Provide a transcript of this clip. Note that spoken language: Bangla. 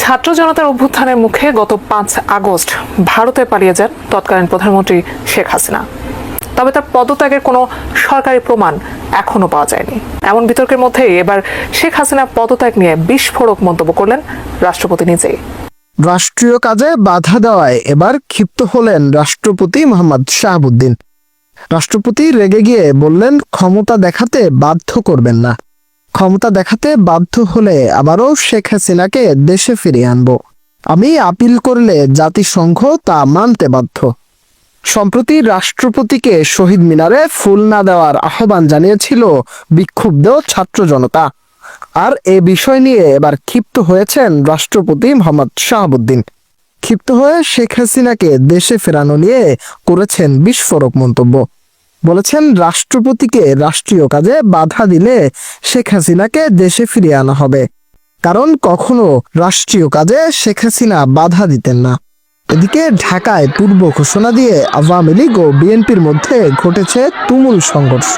ছাত্র জনতার অভ্যুত্থানের মুখে গত পাঁচ আগস্ট ভারতে পালিয়ে যান তৎকালীন প্রধানমন্ত্রী শেখ হাসিনা। তবে তার পদত্যাগের কোনো সরকারি প্রমাণ এখনও পাওয়া যায়নি। এমন বিতর্কের মধ্যেই এবার শেখ হাসিনা পদত্যাগ নিয়ে বিস্ফোরক মন্তব্য করলেন রাষ্ট্রপতি নিজেই। রাষ্ট্রীয় কাজে বাধা দেওয়ায় এবার ক্ষিপ্ত হলেন রাষ্ট্রপতি মোহাম্মদ শাহাবুদ্দিন। রাষ্ট্রপতি রেগে গিয়ে বললেন, ক্ষমতা দেখাতে বাধ্য করবেন না। ক্ষমতা দেখাতে বাধ্য হলে আবারও শেখ হাসিনাকে দেশে ফিরিয়ে আনব। আমি আপিল করলে জাতিসংঘ তা মানতে বাধ্য। সম্প্রতি রাষ্ট্রপতিকে শহীদ মিনারে ফুল না দেওয়ার আহ্বান জানিয়েছিল বিক্ষুব্ধ ছাত্র জনতা। আর এ বিষয় নিয়ে এবার ক্ষিপ্ত হয়েছেন রাষ্ট্রপতি মোহাম্মদ শাহাবুদ্দিন। ক্ষিপ্ত হয়ে শেখ হাসিনাকে দেশে ফেরানো নিয়ে করেছেন বিস্ফোরক মন্তব্য। বলেছেন, রাষ্ট্রপতিকে রাষ্ট্রীয় কাজে বাধা দিলে শেখ হাসিনাকে দেশে ফিরিয়ে আনা হবে। কারণ কখনো রাষ্ট্রীয় কাজে শেখ হাসিনা বাধা দিতেন না। এদিকে ঢাকায় পূর্ব ঘোষণা দিয়ে আওয়ামী লীগ ও বিএনপির মধ্যে ঘটেছে তুমুল সংঘর্ষ।